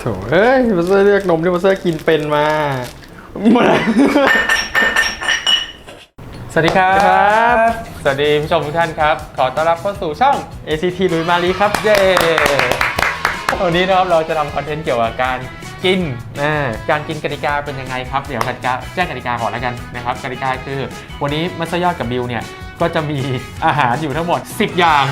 โถเอ้ยมาเซอร์เลือกนมที่มาเซอร์กินเป็นมามาสวัสดีครับครับ สวัสดีผู้ชมทุกท่านครับ ขอต้อนรับเข้าสู่ช่อง ACT ลุยมาลีครับ เย้วันนี้นะครับเราจะทำคอนเทนต์เกี่ยวกับการกินอ่าการกินกติกาเป็นยังไงครับ เดี๋ยวกติกาแจ้งกติกาก่อนแล้วกันนะครับ กติกาคือ วันนี้มัสยอดกับบิวเนี่ยก็จะมีอาหารอยู่ทั้งหมด 10 อย่าง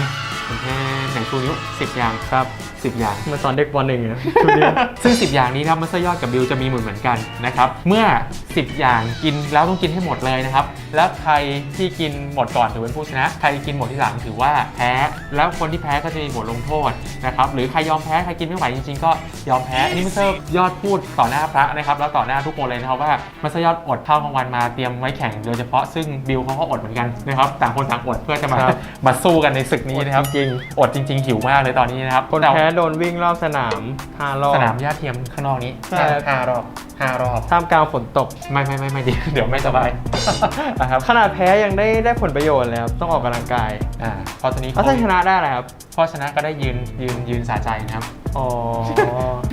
แค่ไหนชูนิ้ว10 อย่างครับ10อย่าง มาสอนเด็กปหนึ่งนะชุดนี้ ซึ่ง 10 อย่างนี้นะครับมัสยอดกับบิวจะมีเหมือนเหมือนกันนะครับเมื่อ 10 อย่างกินแล้วต้องกินให้หมดเลยนะครับแล้วใครที่กินหมดก่อนถือเป็นผู้ชนะ ใครกินหมดที่หลังถือว่าแพ้แล้วคนที่แพ้ก็จะมีบทลงโทษนะครับหรือใครยอมแพ้ใครกินไม่ไหวจริงๆก็ยอมแพ้อันนี้มัสยอดพูดต่อหน้าพระนะครับแล้วต่อหน้าทุกคนเลยนะครับว่ามัสยอดอดข้าวกลางวันมาเตรียมไว้แข่งโดยเฉพาะซึ่งบิวเขาก็อดเหมือนกันนะครับต่างคนต่างอดเพื่อจะมาครับมาสู้กันในศึกนี้นะครับจริงอดจริง ๆ หิวมากเลยตอนนี้นะครับคนแพ้โดนวิ่งรอบสนามห้ารอบ สนามหญ้าเทียมข้างนอกนี้ใช่ ห้ารอบ ห้ารอบท่ามกลางฝนตกไม่ไม่ไม่ไม่ดีเดี๋ยวไม่สบายนะครับขนาดแพ้ยังได้ได้ผลประโยชน์เลยครับต้องออกกำลังกายอ่าเพราะตอนนี้แล้วถ้าชนะได้อะไรครับเพราะชนะก็ได้ยืนยืนยืนสาใจนะครับอ๋อ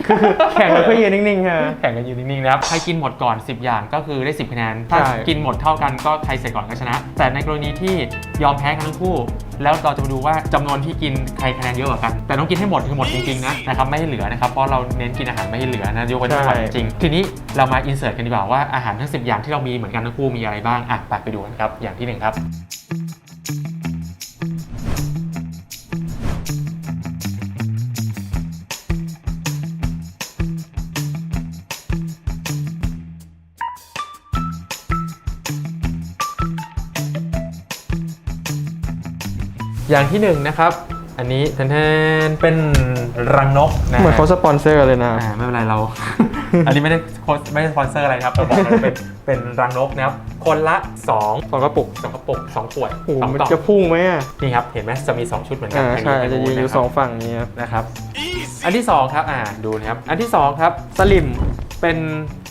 คือแข่งกันเพื่อยืนนิ่งๆใช่ไหมแข่งกันยืนนิ่งๆนะครับใครกินหมดก่อน 10 อย่างก็คือได้ 10คะแนนถ้าใช่กินหมดเท่ากันก็ใครเสร็จก่อนก็ชนะ แต่ในกรณีที่ยอมแพ้กันทั้งคู่ แล้วเราจะมาดูว่าจำนวนที่กินใครคะแนนเยอะกว่ากัน แต่ต้องกินให้หมดคือหมดจริงๆนะนะครับไม่ให้เหลือนะครับเพราะเราเน้นกินอาหารไม่ให้เหลือนะยกเว้นไม่ไหวจริงๆทีนี้เรามาอินเสิร์ตกันดีกว่าว่าอาหารทั้ง 10 อย่างที่เรามีเหมือนกันทั้งคู่มีอะไรบ้างอะไปไปดูกันครับ อย่างที่หนึ่งครับ อย่างที่หนึ่งนะครับ อันนี้แทนๆเป็นรังนกนะเหมือนเขาสปอนเซอร์เลยนะ อ่าไม่เป็นไรเรา อันนี้ไม่ได้โค้ชไม่ได้สปอนเซอร์อะไรนะครับเราบอกเลยเป็นเป็นรังนกนะครับ คนละ2องสองกระปุกสองกระปุกสองขวดโอ้โหสองมันกล่องจะพุ่งไหมอะนี่ครับเห็นไหมจะมี 2 ชุดเหมือนกัอ่าทางใช่ทางจะยืนอยู่ะครับสองฝั่งนี้ครับ นะครับ อันที่ 2 ครับ อ่าดูนะครับ อันที่ 2 ครับ สลิมเป็น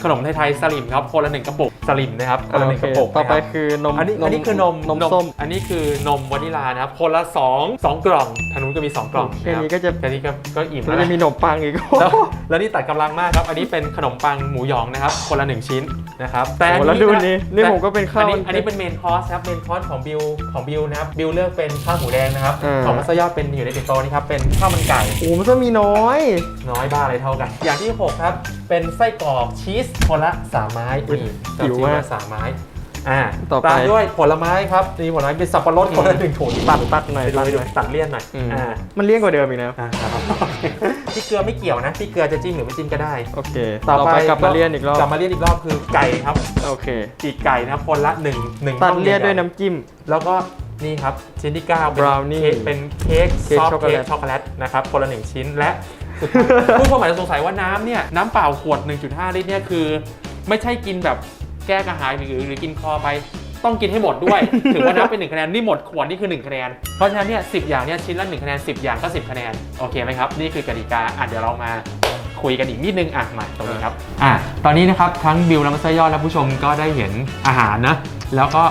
ขนมไทยๆสลิมครับคนละหนึ่งกระปุกสลิมนะครับคนละหนึ่งกระปุกต่อไปนะครับ คือนมอันนี้อันนี้คือนมนมส้ม อันนี้คือนมวานิลานะครับ คนละ2 2กล่องทางนู้นก็มี 2 กล่องแค่นี้ก็จะ แค่นี้ก็ก็อิ่มแล้แล้ววจะนะมีขนมปังอีก แล้วแล้วนี่ตัดกำลังมากครับ อันนี้เป็นขนมปังหมูหยองนะครับ คนละหนึ่งชิ้นนะครับแต่อันโอ้แล้วนี้ดูนะนี่นี่ผมก็เป็นข้าอัวนนี้อันนี้เป็นเมนคอร์สครับเมนคอร์สของบิวของบิวนะครับบิวเลือกเป็นข้าวหมูแดงนะครับอ่า ของมัสยอดเป็นอยู่ในติดโตะนี่ครับเป็นข้าวมันไก่ โอ้มันจะมีน้อย น้อยบ้าอะไรเท่ากัน อย่างที่ 6 ครับ เป็นไส้กรอกชีสคนละสามไม้นี่หิวชีสมากละสามไม้อ่าต่อไปตามด้วยผลไม้ครับมีผลไม้เป็นสับปะรดคนละหนึ่งถุงตัดตัดหน่อยไปดูตัดไปหดูน่อย ตัดเลี่ยนหน่อยอืม อ่ามันเลี่ยงกว่าเดิมอีกนะอ่าครับพี่เกลือไม่เกี่ยวนะพี่เกลือจะจิ้มหรือไม่จิ้มก็ได้โอเค ต่อไปกลับมาเลี่ยนอีกรอบ กลับมาเลียนอีกรอบคือไก่ครับโอเคปีกไก่นะครับคนละหนึ่งหนึ่งตัดน่องเลี่ยนใหญ่ๆด้วยน้ำจิ้ม แล้วก็นี่ครับชิ้นที่9เป็น Brownie เค้กเป็นเค้กเค้กซอฟช็อกต์โกแลต เค้กช็อกโกแลตนะครับคนละหนึ่งชิ้นและสุดท้าย ผู้ชมอาจจะสงสัยว่าน้ำเนี่ยน้ำเปล่าขวด 1.5 ลิตรเนี่ยคือ ไม่ใช่กินแบบแก้กระหายหรือหรือกินคอไป ต้องกินให้หมดด้วย ถือว่านับเป็นหนึ่งคะแนน นี่หมดขวดนี่คือ 1 คะแนน เพราะฉะนั้นเนี่ยสิอย่างเนี่ยชิ้นละ 1 คะแนน 10 อย่างก็ 10 คะแนน โอเคไหมครับ นี่คือกติกาอะเดี๋ยวเรามาคุยกันอีกนิดนึงอะมาตรงนี้ครับอะตอนนี้นะครับทั้งบิวและมัสยอดและผู้ชมก็ได้เห็นอาหารนะแล้วก็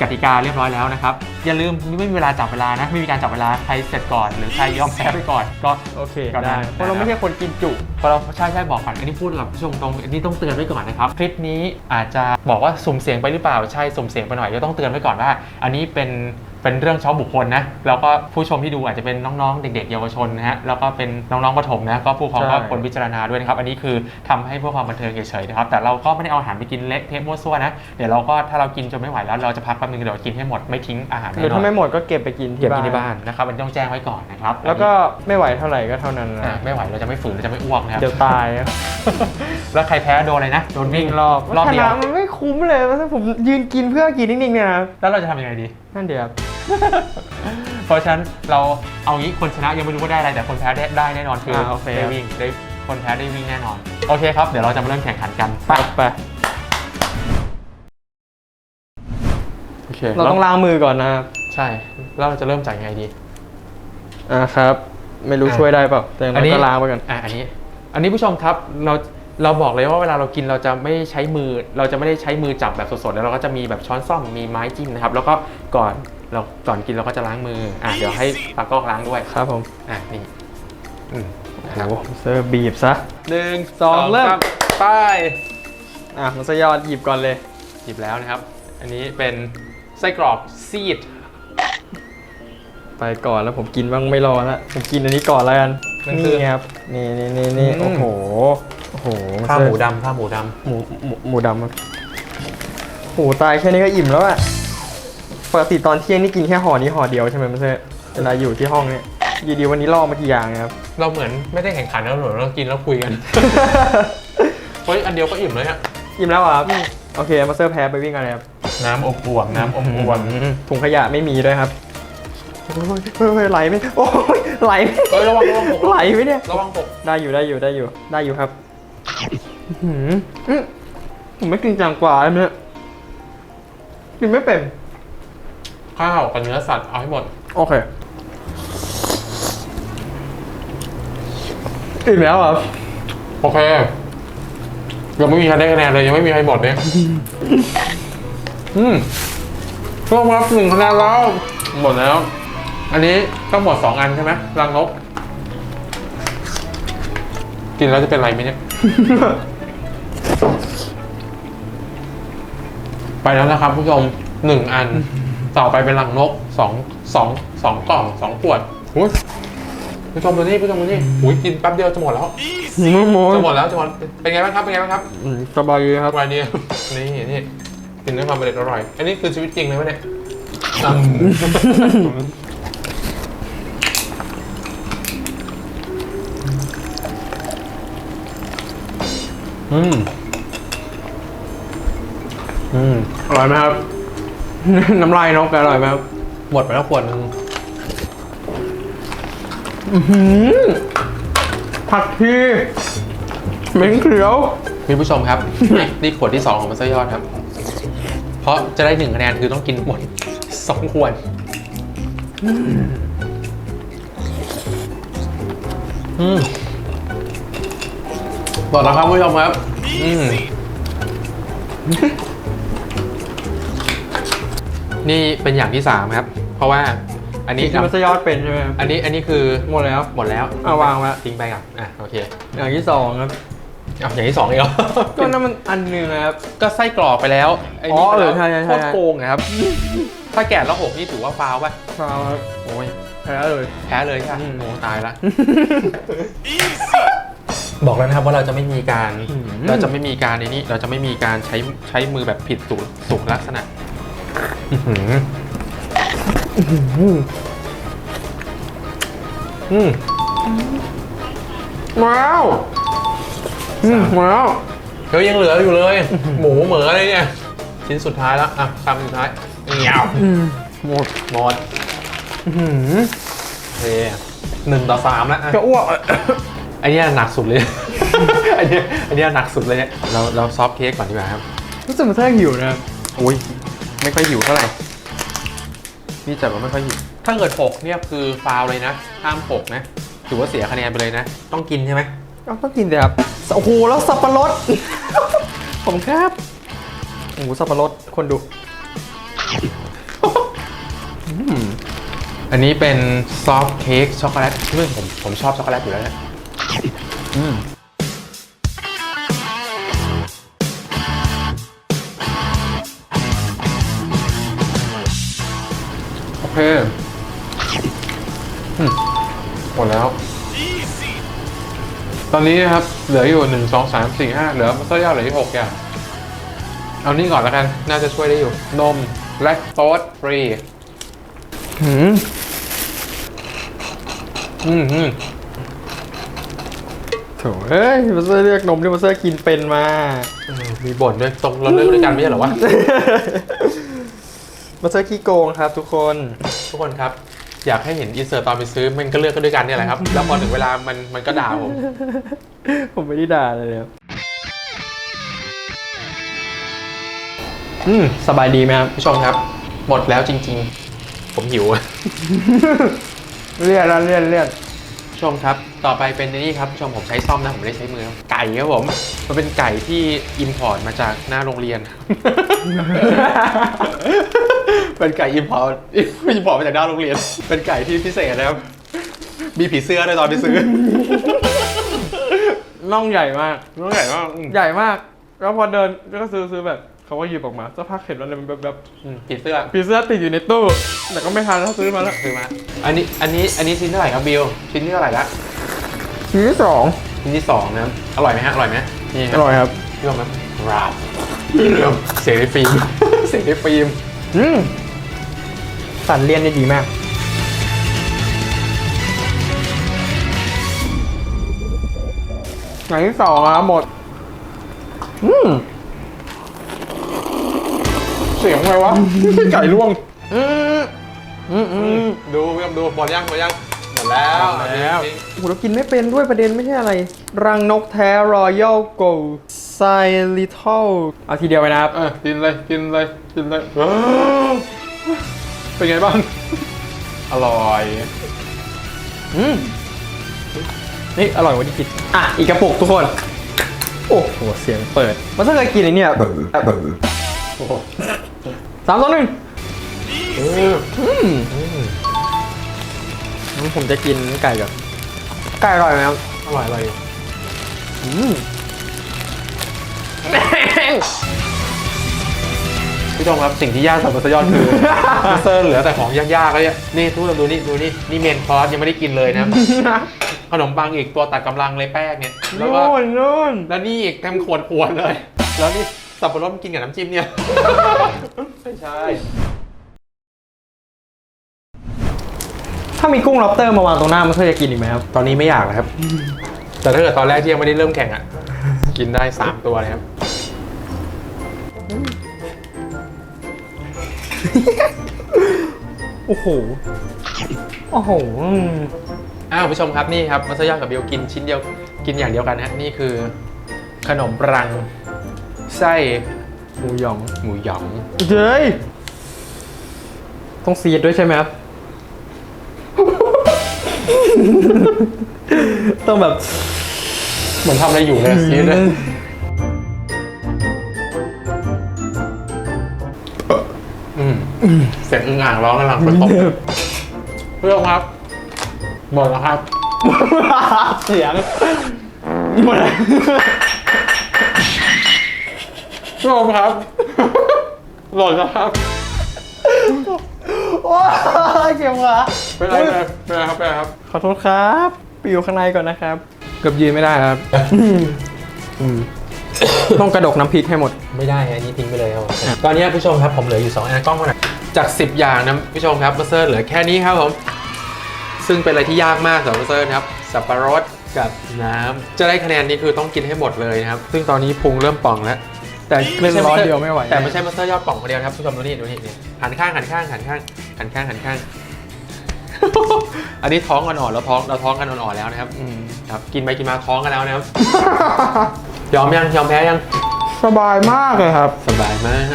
กติกาเรียบร้อยแล้วนะครับ อย่าลืมไม่มีเวลาจับเวลานะ ไม่มีการจับเวลา ใครเสร็จก่อน หรือใครยอมแพ้ไปก่อน ก็โอเคก็ได้ได้เพราะเราไม่ใช่คนกินจุเพราะเราใช่ใช่บอกก่อนอันนี้พูดกับผู้ชมตรงอันนี้ต้องเตือนไว้ก่อนนะครับคลิปนี้อาจจะบอกว่าสุ่มเสียงไปหรือเปล่าใช่สุ่มเสียงไปหน่อยก็ต้องเตือนไว้ก่อนว่า อันนี้เป็นเป็นเรื่องเฉพาะบุคคลนะแล้วก็ผู้ชมที่ดูอาจจะเป็นน้องๆ เด็กๆ เยาวชนนะฮะแล้วก็เป็นน้องๆประถมนะก็ผู้ปกครองก็ใช่ ควรพิจารณาด้วยนะครับ อันนี้คือทำให้เพื่อความบันเทิงเฉยๆนะครับแต่เราก็ไม่ได้เอาอาหารไปกินเละเทะมั่วซั่วนะเดี๋ยวเราก็ถ้าเรากินจนไม่ไหวแล้วเราจะพักแป๊บนึงเดี๋ยวกินให้หมดไม่ทิ้งอาหารหรือถ้าไม่หมดก็เก็บไปกินเก็บที่กินที่บ้าบ้านนนะครับอันนี้ต้องแจ้งไว้ก่อนนะครับแล้วก็ไม่ไหวเท่าไหร่ก็เท่านั้นอะนะไม่ไหวเราจะไม่ฝืนเราจะไม่อ้วกนะครับ เดี๋ยวตายอะแล้วใครแพ้โดนอะไรนะโดนวิ่วิ่งงรอบรอบชเดียวนะมันไม่คุ้มเลยถ้าผมยืนกินเพื่อกินนิ่งๆเนี่ยนะแล้วเราจะทำยังไงดี นั่นเดียวครับ เพราะฉะนั้นเราเอางี้คนชนะยังไม่รู้ว่าได้อะไรแต่คนแพ้ได้ได้แน่นอนคืออาโอเค ได้วิ่งได้คนแพ้ได้วิ่งแน่นอน โอเคครับ เดี๋ยวเราจะมาเริ่มแข่งขันกันไปไปโอเคเราต้องล้างมือก่อนนะครับใช่แล้วเราจะเริ่มจากยังไงดี อ่าครับ ไม่รู้อะช่วยได้เปล่าแต่อย่างอัน้นอยนี้ ก็ล้างไปก่อนอะอันนี้ อันนี้ผู้ชมครับเรา เราบอกเลยว่าเวลาเรากินเราจะไม่ใช้มือ เราจะไม่ได้ใช้มือจับแบบสดๆแล้วเราก็จะมีแบบช้อนซ่อมมีไม้จิ้มนะครับ แล้วก็ก่อนเราก่อนกินเราก็จะล้างมืออะเดี๋ยวให้ตากล้องล้างด้วยครับผมอะนี่อืมโอ้โหเซอร์บีบซะหนึ่งสองเริ่มสาไปอะมันสยอดหยิบก่อนเลย หยิบแล้วนะครับ อันนี้เป็นไส้กรอกซีดไปก่อนแล้วผมกินบ้างไม่รอแล้วผมกินอันนี้ก่อนแล้วกันนั่นคือนี่ครับนี่นี่นี่นี่อืมโอ้โห โอ้โหข้าวเซอหร์มูดำข้าวหมูดหมูหมูหมูดำครับโอ้โหตายแค่นี้ก็อิ่มแล้วอะปกติตอนเที่ยงนี่กินแค่ห่อนี้ห่อเดียวใช่ไหมมันเซอร์เวลาอยู่ที่ห้องเนี่ยอยีดีวันนี้ล่อมากี่อย่างนะครับำเราเหมือนไม่ได้แข่งขันแล้วเหรอเรากินแล้วคุยกัน เฮ้ยอันเดียวก็อิ่มเลยฮะอิ่มแล้วเหรอครับ โอเคมาเซอร์แพ้ไปวิ่งกันเลยครับ น้ำอบอวมน้ำอบอวมอืมถุงขยะไม่มีด้วยครับโอ้ยเฮ้ยไหลไหมโอ้ยไหลไหมเฮ้ยระวังระวังหกไหลไหมเนี่ย ระวังหกได้อยู่ได้อยู่ได้อยู่ได้อยู่ครับอื้อ หืออื้อผมไม่กินจางกว่าเลยเนี่ยกินไม่เป็น ข้าวกับเนื้อสัตว์เอาให้หมด โอเคอิ่มแล้วเหรอโอเค ยังไม่มีใครได้คะแนนเลย ยังไม่มีใครหมดเนี่ยอืมรวมครับหนึ่งคะแนนแล้ว หมดแล้ว อันนี้ต้องหมดสองอันใช่ไหมรังนก กินแล้วจะเป็นไรไหมเนี่ย ไปแล้วนะครับผู้ชมหนึ่งอัน ต่อไปเป็นรังนกสองสองสองกล่องสองขวดอุ้ยผู้ชมดูนี่ผู้ชมดูนี่อุ้ยกินแป๊บเดียวจะหมดแล้วโมโมจะหมดแล้วจะหมดเป็นไงบ้างครับเป็นไงบ้างครับอืมสบายดีครับวันนี้นี่นี่กินด้วยความอร่อยอร่อยอันนี้คือชีวิตจริงเลยไหมเนี่ยอะ อืม อืม อร่อยไหมครับ น้ำลายนกอร่อยไหมครับ หมดไปแล้วขวดหนึงผักชีเหม็นเขียวคุณผู้ชมครับ นี่นี่ขวดที่สองของมัสยอดครับ เพราะจะได้หนึ่งคะแนนคือต้องกินหมดสองขวดอืม หมดแล้วครับคุณผู้ชมครับอืมนี่เป็นอย่างที่สามครับ เพราะว่าอันนี้ที่มันสยอดเป็นใช่ไหมครับอันนี้อันนี้คือหมดแล้ว หมดแล้วเอาวางไว้ทิ้งไปครับอะโอเคอย่างที่สองครับเอาอย่างที่สองอีกเหรอก็นั่นมันอันหนึ่งนะครับ ก็ไส้กรอกไปแล้วไอ้นี่อ๋อไปแล้วเออใช่ใช่ใช่ โคตรโกงนะครับ ถ้าแกะแล้วหกนี่ถือว่าฟาวป่ะฟาวครับโอ้ยแพ้เลย แพ้เลยใช่ไหมอืม โอ้ตายละ บอกแล้วนะครับว่าเราจะไม่มีการอืมเราจะไม่มีการในนี้ เราจะไม่มีการใช้ใช้มือแบบผิดสุสุขลักษณะอื้อหืออืมว้าวอืมว้าวเฮ้ยยังเหลืออยู่เลย หมูเหมืออะไรเนี่ย ชิ้นสุดท้ายแล้ว อะคำสุดท้ายเงี้ยวอืมหมดหมดอื้อหือโอเคหนึ่งต่อสามแล้วอะจะอ้วก อันเนี้ยหนักสุดเลย อันเนี้ยอันเนี้ยหนักสุดเลยเนี่ยเราเราซอฟต์เค้กก่อนดีกว่าครับ รู้สึกมันแท้หิวนะครับ อุ้ยไม่ค่อยหิวเท่าไหร่นี่จัดว่าไม่ค่อยหิวถ้าเกิดหกเนี่ยคือฟาวเลยนะห้ามหกนะถือว่าเสียคะแนนไปเลยนะ ต้องกินใช่ไหมเอาต้องกินเลยครับ โอ้โห แล้วสับปะรด ผมครับ โอ้โห สับปะรด คนดุอันนี้เป็นซอฟต์เค้กช็อกโกแลตเรื่องผมผมชอบช็อกโกแลตอยู่แล้วนะ อืมโอเคอืมหมดแล้ว ตอนนี้นะครับ เหลืออยู่หนึ่งสองสามสี่ห้าเหลือมัสยาเหลืออยู่หกอย่าง เอานี่ก่อนแล้วกัน น่าจะช่วยได้อยู่ นมแลคโตสฟรีหืม อืมอืม โถเอ้ยมาเซอร์เรียกนมที่มาเซอร์กินเป็นมา เออมีบ่นด้วยตรงเราเลิกด้วยกันไม่ใช่เหรอวะ มาเซอร์ขี้โกงครับทุกคน ทุกคนครับ อยากให้เห็นอินเสิร์ตตอนไปซื้อมันก็เลือกกันด้วยกันเนี่ยแหละครับ แล้วพอถึงเวลามันมันก็ด่าผมผมไม่ได้ด่าเลยครับ อืม สบายดีไหมครับ ผู้ชมครับ หมดแล้วจริง ๆ ผมหิว เลี่ยนแล้วเลี่ยนเลี่ยนผู้ ชมครับ ต่อไปเป็นนี่ครับผู้ชมผมใช้ซ่อมนะ ผมไม่ได้ใช้มือไก่ครับผม มันเป็นไก่ที่อิมพอร์ตมาจากหน้าโรงเรียน เป็นไก่อิมพอร์ตอิมพอร์ตมาจากหน้าโรงเรียน เป็นไก่ที่พิเศษนะครับ มีผีเสื้อด้วยตอนที่ซื้อ น่องใหญ่มากน้องใหญ่มากอืม ใหญ่มาก แล้วพอเดินก็ซื้อซื้อแบบ เขาก็หยิบออกมาสักพักเห็นว่ามันแบบแบบอืมผีเสื้อปีเสื้อติดอยู่ในตู้ แต่ก็ไม่ทันแล้วซื้อมาแล้วซื้อมา อันนี้ อันนี้ อันนี้ชิ้นเท่าไหร่ครับบิว ชิ้นที่เท่าไหร่ละ ชิ้นที่สองชิ้นที่สองนะครับ อร่อยไหมฮะ อร่อยไหมนี่อร่อยครับพี่ลองไหมราบเสียงในฟิล์ม เสียงในฟิล์ม อืมสันเลี่ยนได้ดีมาก อย่างที่สองครับหมด อืม เสียงไงวะ ไก่ล่วงอืมอืมอืมดูพี่ลองดูหมดยังหมดยังหมดแล้วหมดแล้วอันนี้โอ้โหเรากินไม่เป็นด้วยประเด็นไม่ใช่อะไร รังนกแท้รอยัลโกลไซลิทัลเอาทีเดียวไปนะครับ เออกินเลยกินเลยกินเลยเออเป็นไงบ้าง อร่อย อืมนี่อร่อยกว่าที่คิด อะ อีกกระปุกทุกคน โอ้โห เสียงเปิด มันถ้าเคยกินไอ้เนี่ย โอ้โห สามสองหนึ่งอืมผมจะกินไก่ก่อนไก่อร่อยไหมครับอร่อยอร่อยอืมพี่ชมครับสิ่งที่ยากสำหรับสยอดคือ เซอร์เหลือแต่ของยากๆแล้วเนี่ยนี่ทุกคนดูนี่ดูนี่นี่เมนคอร์สยังไม่ได้กินเลยนะ ขนมปังอีกตัวตัดกำลังเลยแป้งเนี่ยแล้วก็น่นโน่นแล้วนี่อีกเต็มขวดขวดเลย แล้วนี่ สับปะรดมันกินกับน้ำจิ้มเนี่ย ไม่ใช่ ถ้ามีกุ้งล็อบสเตอร์มาวางตรงหน้ามันเคยจะกินอีกไหมครับ ตอนนี้ไม่อยากแล้วครับ แต่ถ้าเกิดตอนแรกที่ยังไม่ได้เริ่มแข่งอะ กินได้ 3 ตัวเลยครับ โอ้โห โอ้โหอืมอ้าวผู้ชมครับนี่ครับมัสยากับบิวกินชิ้นเดียวกินอย่างเดียวกันนะฮะนี่คือ ขนมปรัง ไส้หมูหยองหมูหยองเย้ยต้องซีดด้วยใช่ไหมครับ ต้องแบบเหมือนทำอะไรอยู่เลยซีดเลยอืมเสียงอึ่งอ่างร้องกำลังเป็นตกเพื่อนครับ หมดแล้วครับ เสียงหมดแล้ว ผู้ชมครับหมดแล้วครับโอ้ยเก็บขาเป็นไรเป็นไรเป็นไรครับเป็นไรครับ ขอโทษครับไปอยู่ข้างในก่อนนะครับ เกือบยืนไม่ได้ครับอืมต้องกระดกน้ำพริกให้หมด ไม่ได้อันนี้ทิ้งไปเลยครับผมตอนนี้ผู้ชมครับผมเหลืออยู่ 2อันกล้องมาหน่อยจาก 10 อย่างนะผู้ชมครับเบอร์เซอร์เหลือแค่นี้ครับผม ซึ่งเป็นอะไรที่ยากมากสำหรับเบอร์เซอร์นะครับ สับปะรดกับน้ำจะได้คะแนนนี้คือต้องกินให้หมดเลยนะครับ ซึ่งตอนนี้พุงเริ่มป่องแล้ว แต่เล่นร้อนเดียวไม่ไหวแต่ไม่ใช่เบอร์เซอร์ยอดป่องคนเดียวนะครับผู้ชมดูนี่ดูนี่นี่หันข้างหันข้างหันข้างหันข้างหันข้าง อันนี้ท้องอ่อนๆแล้วท้องเราท้องกันอ่อนๆแล้วนะครับอืมครับ กินไปกินมาท้องกันแล้วนะครับ ยอมยังยอมแพ้ยัง สบายมากเลยครับ สบายมาก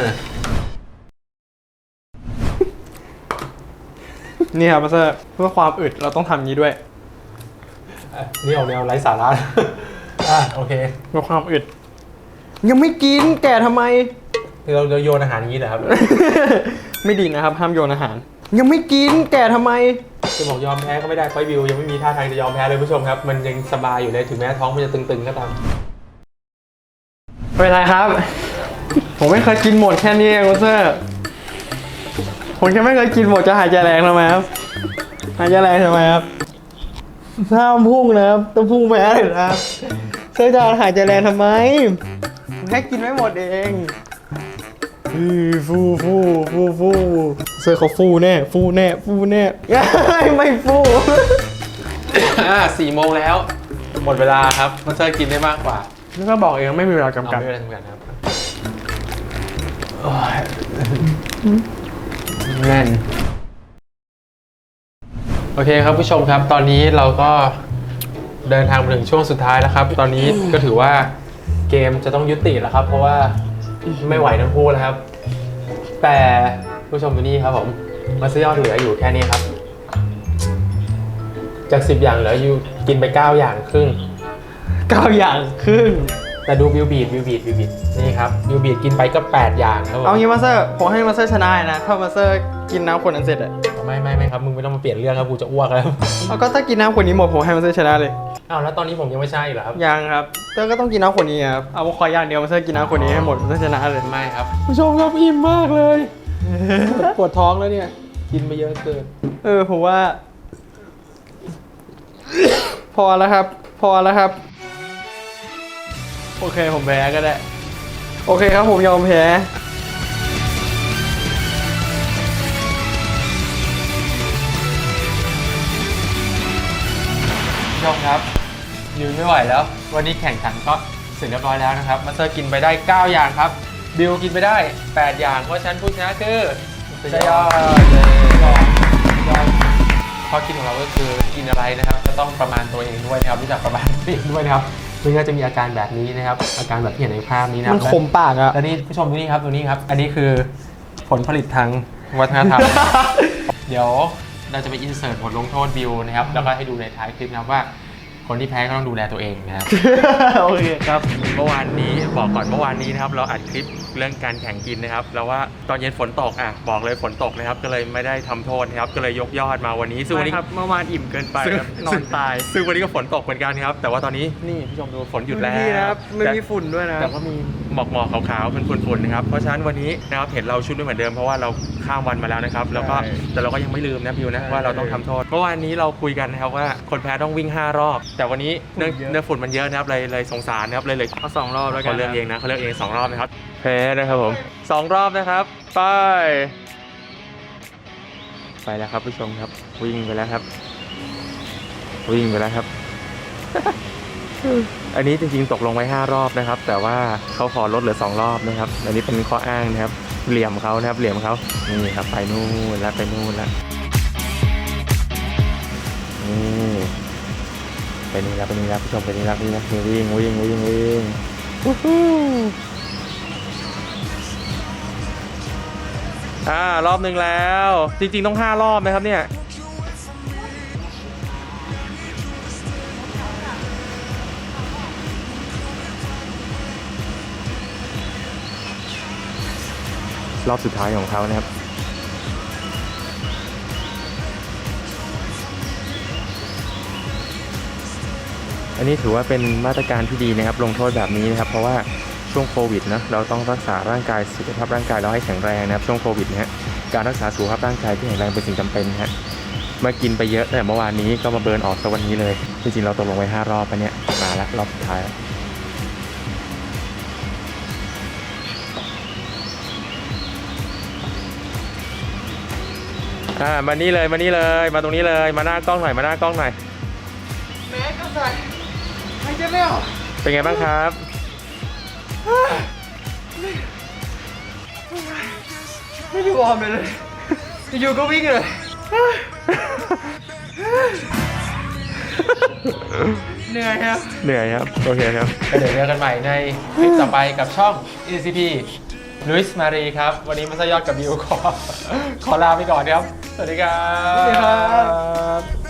นี่ครับมาเซอร์เพื่อความอึดเราต้องทำอย่างนี้ด้วย นี่ออกแนวไร้สาระ อะโอเค เพื่อความอึด ยังไม่กินแก่ทำไม เราเราโยนอาหารอย่างนี้เหรอครับ ไม่ดีนะครับ ห้ามโยนอาหาร ยังไม่กินแก่ทำไม จะบอกยอมแพ้ก็ไม่ได้ไฟวิวยังไม่มีท่าทางจะยอมแพ้เลยผู้ชมครับ มันยังสบายอยู่เลยถึงแม้ท้องมันจะตึงๆก็ตามไม่เป็นไรครับ ผมไม่เคยกินหมดแค่นี้เองมาเซอร์ผมแค่ไม่เคยกินหมดจะหายใจแรงทำไมครับ หายใจแรงทำไมครับห้ามพุ่งนะครับต้องพุ่งแพ้เลยนะครับเซอร์จะหายใจแรงทำไมผมแค่กินไม่หมดเองอือฟูฟูฟูฟูเซอร์เขาฟูแน่ฟูแน่ฟูแน่ไม่ฟูอะสี่โมงแล้ว หมดเวลาครับมันจะกินได้มากกว่านี่ก็บอกเองไม่มีเวลาจำกัดเอาไม่เป็นไรทำกันครับแน่นโอเคครับผู้ชมครับ ตอนนี้เราก็เดินทางมาถึงช่วงสุดท้ายแล้วครับ ตอนนี้ก็ถือว่า เกมจะต้องยุติแล้วครับ เพราะว่าไม่ไหวทั้งคู่แล้วครับ แต่ผู้ชมดูนี่ครับผมมัสยอดเหลืออยู่แค่นี้ครับ จาก10อย่างเหลืออยู่กินไป9อย่างครึ่งเก้าอย่างครึ่งแต่ดูบิวบีดบิวบีดบิวบีดนี่ครับบิวบีดกินไปก็8อย่างครับผมเอางี้มาสเตอร์ผมให้มาสเตอร์ชนะนะถ้ามาสเตอร์ กินน้ำขวดนั้นเสร็จอะไม่ไม่ไม่ครับมึงไม่ต้องมาเปลี่ยนเรื่องครับกูจะอ้วกแล้วเอาก็ถ้ากินน้ำขวดนี้หมดผมให้มาสเตอร์ชนะเลย อ้าวแล้วตอนนี้ผมยังไม่ใช่เหรอครับยังครับเตอร์ก็ต้องกินน้ำขวดนี้ครับเอาขออย่างเดียวมาสเตอร์กินน้ำขวดนี้ให้หมดมาสเตอร์ชนะเลยไม่ครับผู้ชมครับอิ่มมากเลยปวดปวดท้องแล้วเนี่ย กินไปเยอะเกินเออผมว่า พอแล้วครับ พอแล้วครับ โอเคผมแพ้ก็ได้ โอเคครับผมยอมแพ้ ชมครับ ยืนไม่ไหวแล้ว วันนี้แข่งขันก็เสร็จเรียบร้อยแล้วนะครับมาสเตอร์กินไปได้ 9 อย่างครับ บิวกินไปได้ 8 อย่าง เพราะฉะนันผู้ชนะคือสุดจะยยออดดเลยยอดยอดข้อคิดของเราก็คือกินอะไรนะครับ ก็ต้องประมาณตัวเองด้วยนะครับรู้จักประมาณตัวเองด้วยนะครับไม่งั้นจะมีอาการแบบนี้นะครับ อาการแบบที่เห็นในภาพนี้นะคมัรันบ ขมปากอะ แล้วนี่ผู้ชมดูนี่ครับดูนี่ครับ อันนี้คือผลผลิตทางวัฒนธรรม เดี๋ยว เราจะไปอินเสิร์ตบทลงโทษบิวนะครับ แล้วก็ให้ดูในท้ายคลิปนะครับว่า คนที่แพ้ก็ต้องดูแลตัวเองนะครับ โอเคครับ เมื่อวานนี้บอกก่อนเมื่อวานนี้นะครับเราอัดคลิปเรื่องการแข่งกินนะครับแล้วว่าตอนเย็นฝนตกอะบอกเลยฝนตกนะครับ ก็เลยไม่ได้ทำโทษนะครับก็เลยยกยอดมาวันนี้ซึ่งวันนี้ ครับเมื่อวานอิ่มเกินไปซึ่งครับนอนตายซึ่งวันนี้ก็ฝนตกเหมือนกันครับ แต่ว่าตอนนี้นี่ผู้ชมดูฝนหยุดแล้วดีนะครับไม่แต่มีฝุ่นด้วยนะแต่ก็มีหมอกหมอกๆขาวๆเป็นฝุ่นๆนะครับเพราะฉะนั้นวันนี้นะครับเห็นเราชุดไม่เหมือนเดิมเพราะว่าเรา ข้ามวันมาแล้วนะครับ แล้วก็ใช่แต่เราก็ยังไม่ลืมนะพิวนะใช่ว่าเราต้องทำโทษเมื่อวานนี้เราคุยกันนะครับว่าคนแพ้ต้องวิ่ง 5 รอบ แต่วันนี้เนื่องฝุ่นเยอะเนื่องฝุ่นมันเยอะนะครับเลยเลยสงสารนะครับเลยเลยเอาสองรอบแล้วกัเขานเลือกเองนะเขาเลือกเองสองรอบนะครับแพ้นะครับผมสองรอบนะครับไปไปแล้วครับผู้ชมครับ วิ่งไปแล้วครับ วิ่งไปแล้วครับ อันนี้จริงๆตกลงไว้ 5 รอบนะครับ แต่ว่าเขาขอลดเหลือ 2 รอบนะครับ อันนี้เป็นข้ออ้างนะครับ เหลี่ยมเขานะครับ เหลี่ยมเขานี่ครับ ไปนู่นแล้วไปนู่นแล้วนี่ไปนี่แล้วไปนี่แล้วผู้ชมไปนี่แล้วนี่นะวิ่งวิ่งวิ่งวิ่งวู้ฮู้อ่ารอบหนึ่งแล้ว จริงๆต้อง 5 รอบนะครับเนี่ย รอบสุดท้ายของเขานะครับ อันนี้ถือว่าเป็นมาตรการที่ดีนะครับ ลงโทษแบบนี้นะครับ เพราะว่าช่วงโควิดนะเราต้องรักษาร่างกายสุขภาพร่างกายเราให้แข็งแรงนะครับช่วงโควิดนะฮะการรักษาสุขภาพร่างกายที่แข็งแรงเป็นสิ่งจำเป็นฮะมื่อกินไปเยอะแต่เมื่อวานนี้ก็มาเบิร์นออกซะวันนี้เลย จริงๆเราตกลงไว้5รอบไปเนี่ยมาแล้วรอบสุดท้าย อ่ามานี่เลยมานี่เลยมาตรงนี้เลยมาหน้ากล้องหน่อยมาหน้ากล้องหน่อยแม้ก็ใส่หายใจไม่ออกเป็นไงบ้างครับไม่อยู่วอร์มเลยเลย อยู่ๆก็วิ่งเลย เหนื่อยครับ เหนื่อยครับ โอเคครับ เดี๋ยวเจอกันใหม่ในคลิปต่อไปกับช่อง ECP ลุยส์มารีครับ วันนี้มัสยอดกับบิวขอ ขอลาไปก่อนครับ สวัสดีครับ สวัสดีครับ